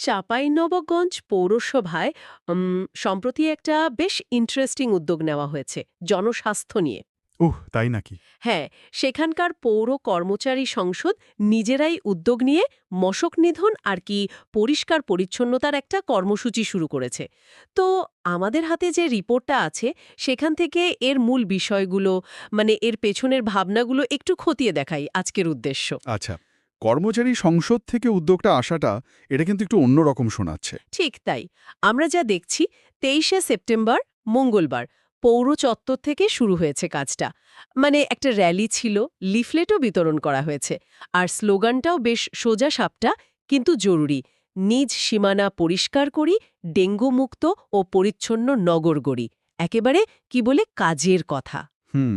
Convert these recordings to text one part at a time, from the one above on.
চাঁপাইনবাবগঞ্জ পৌরসভায় সম্প্রতি একটা বেশ ইন্টারেস্টিং উদ্যোগ নেওয়া হয়েছে জনস্বাস্থ্য নিয়ে। উহ তাই নাকি? হ্যাঁ সেখানকার পৌর কর্মচারী সংসদ নিজেরাই উদ্যোগ নিয়ে মশক নিধন আর কি পরিষ্কার পরিচ্ছন্নতার একটা কর্মসূচি শুরু করেছে। তো আমাদের হাতে যে রিপোর্টটা আছে সেখান থেকে এর মূল বিষয়গুলো মানে এর পেছনের ভাবনাগুলো একটু খতিয়ে দেখাই আজকের উদ্দেশ্য। আচ্ছা। কর্মচারী সংসদ থেকে উদ্যোগটা আসাটা এটা কিন্তু একটু অন্যরকম শোনাচ্ছে। ঠিক তাই। আমরা যা দেখছি তেইশে সেপ্টেম্বর মঙ্গলবার পৌর চত্বর থেকে শুরু হয়েছে কাজটা। মানে একটা র্যালি ছিল লিফলেটও বিতরণ করা হয়েছে। আর স্লোগানটাও বেশ সোজা সাপটা কিন্তু জরুরি। নিজ সীমানা পরিষ্কার করি ডেঙ্গু মুক্ত ও পরিচ্ছন্ন নগর গড়ি। একেবারে কি বলে কাজের কথা। হুম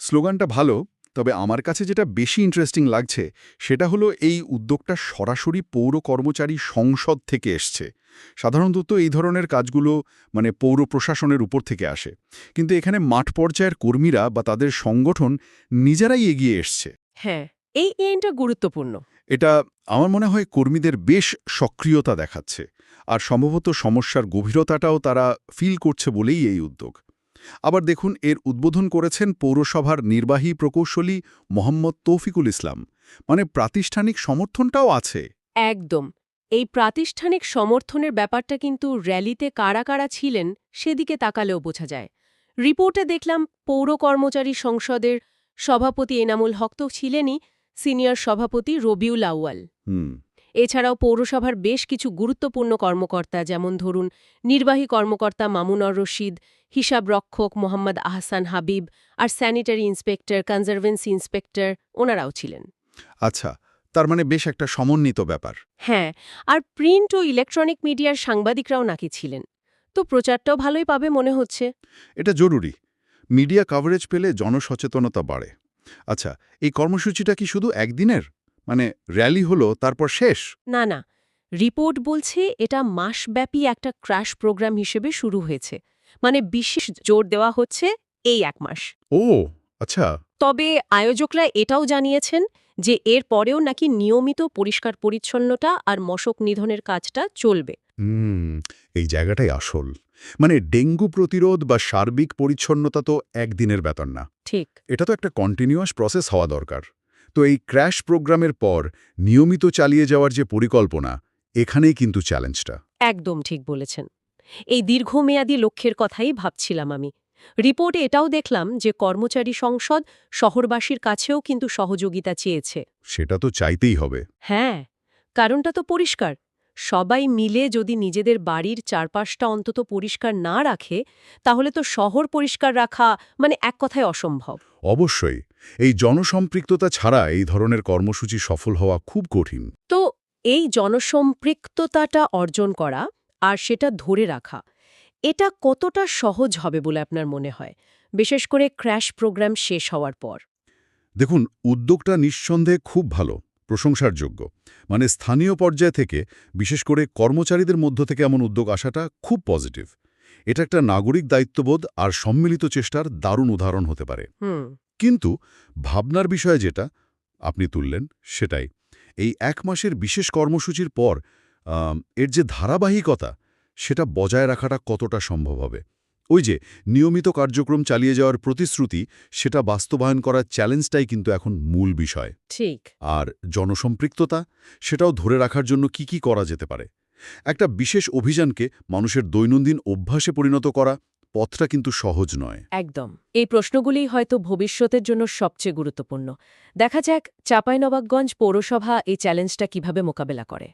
স্লোগানটা ভালো তবে আমার কাছে যেটা বেশি ইন্টারেস্টিং লাগছে সেটা হলো এই উদ্যোগটা সরাসরি পৌর কর্মচারী সংসদ থেকে এসছে। সাধারণত এই ধরনের কাজগুলো মানে পৌর প্রশাসনের উপর থেকে আসে। কিন্তু এখানে মাঠ পর্যায়ের কর্মীরা বা তাদের সংগঠন নিজেরাই এগিয়ে এসছে। হ্যাঁ এই এনটা গুরুত্বপূর্ণ। এটা আমার মনে হয় কর্মীদের বেশ সক্রিয়তা দেখাচ্ছে। আর সম্ভবত সমস্যার গভীরতাটাও তারা ফিল করছে বলেই এই উদ্যোগ। আবার দেখুন এর উদ্বোধন করেছেন পৌরসভার নির্বাহী প্রকৌশলী মোহাম্মদ তৌফিকুল ইসলাম। মানে প্রাতিষ্ঠানিক সমর্থনটাও আছে। একদম। এই প্রাতিষ্ঠানিক সমর্থনের ব্যাপারটা কিন্তু র্যালিতে কারা কারা ছিলেন সেদিকে তাকালেও বোঝা যায়। রিপোর্টে দেখলাম পৌর কর্মচারী সংসদের সভাপতি এনামুল হক তো ছিলেনই সিনিয়র সভাপতি রবিউল আউয়াল। হুম। এছাড়াও পৌরসভার বেশ কিছু গুরুত্বপূর্ণ কর্মকর্তা যেমন ধরুন নির্বাহী কর্মকর্তা মামুনর রশিদ হিসাব রক্ষক মোহাম্মদ আহসান হাবিব আর স্যানিটারি ইন্সপেক্টর কনজারভেন্সি ইন্সপেক্টর ওনারাও ছিলেন। আচ্ছা তার মানে বেশ একটা সমন্বিত ব্যাপার। হ্যাঁ আর প্রিন্ট ও ইলেকট্রনিক মিডিয়ার সাংবাদিকরাও নাকি ছিলেন। তো প্রচারটাও ভালোই পাবে মনে হচ্ছে। এটা জরুরি। মিডিয়া কভারেজ পেলে জনসচেতনতা বাড়ে। আচ্ছা এই কর্মসূচিটা কি শুধু একদিনের? মানে র্যালি হলো তারপর শেষ? না না। রিপোর্ট বলছে এটা মাসব্যাপী একটা ক্র্যাশ প্রোগ্রাম হিসেবে শুরু হয়েছে। মানে বিশেষ জোর দেওয়া হচ্ছে এই এক মাস। ও আচ্ছা। তবে আয়োজকরা এটাও জানিয়েছেন যে এর পরেও নাকি নিয়মিত পরিষ্কার পরিচ্ছন্নতা আর মশক নিধনের কাজটা চলবে। এই জায়গাটাই আসল। মানে ডেঙ্গু প্রতিরোধ বা সার্বিক পরিচ্ছন্নতা তো একদিনের বেতন না। ঠিক। এটা তো একটা কন্টিনিউয়াস প্রসেস হওয়া দরকার। তো এই ক্র্যাশ প্রোগ্রামের পর নিয়মিত চালিয়ে যাওয়ার যে পরিকল্পনা এখানেই কিন্তু চ্যালেঞ্জটা। একদম ঠিক বলেছেন। এই দীর্ঘমেয়াদী লক্ষ্যের কথাই ভাবছিলাম আমি। রিপোর্টে এটাও দেখলাম যে কর্মচারী সংসদ শহরবাসীর কাছেও কিন্তু সহযোগিতা চেয়েছে। সেটা তো চাইতেই হবে। হ্যাঁ কারণটা তো পরিষ্কার। সবাই মিলে যদি নিজেদের বাড়ির চারপাশটা অন্তত পরিষ্কার না রাখে তাহলে তো শহর পরিষ্কার রাখা মানে এক কথায় অসম্ভব। অবশ্যই এই জনসম্পৃক্ততা ছাড়া এই ধরনের কর্মসূচি সফল হওয়া খুব কঠিন। তো এই জনসম্পৃক্ততাটা অর্জন করা আর সেটা ধরে রাখা এটা কতটা সহজ হবে বলে আপনার মনে হয়? বিশেষ করে ক্র্যাশ প্রোগ্রাম শেষ হওয়ার পর। দেখুন উদ্যোগটা নিঃসন্দেহে খুব ভালো প্রশংসার যোগ্য মানে স্থানীয় পর্যায় থেকে বিশেষ করে কর্মচারীদের মধ্য থেকে এমন উদ্যোগ আসাটা খুব পজিটিভ। এটা একটা নাগরিক দায়িত্ববোধ আর সম্মিলিত চেষ্টার দারুণ উদাহরণ হতে পারে। হুম। কিন্তু ভাবনার বিষয়ে যেটা আপনি তুললেন সেটাই। এই এক মাসের বিশেষ কর্মসূচির পর এর যে ধারাবাহিকতা সেটা বজায় রাখাটা কতটা সম্ভব হবে? ওই যে নিয়মিত কার্যক্রম চালিয়ে যাওয়ার প্রতিশ্রুতি সেটা বাস্তবায়ন করার চ্যালেঞ্জটাই কিন্তু এখন মূল বিষয়। ঠিক। আর জনসম্পৃক্ততা সেটাও ধরে রাখার জন্য কি কি করা যেতে পারে? একটা বিশেষ অভিযানকে মানুষের দৈনন্দিন অভ্যাসে পরিণত করা পথটা কিন্তু সহজ নয়। একদম। এই প্রশ্নগুলি হয়তো ভবিষ্যতের জন্য সবচেয়ে গুরুত্বপূর্ণ। দেখা যাক চাঁপাইনবাবগঞ্জ পৌরসভা এই চ্যালেঞ্জটা কীভাবে মোকাবেলা করে।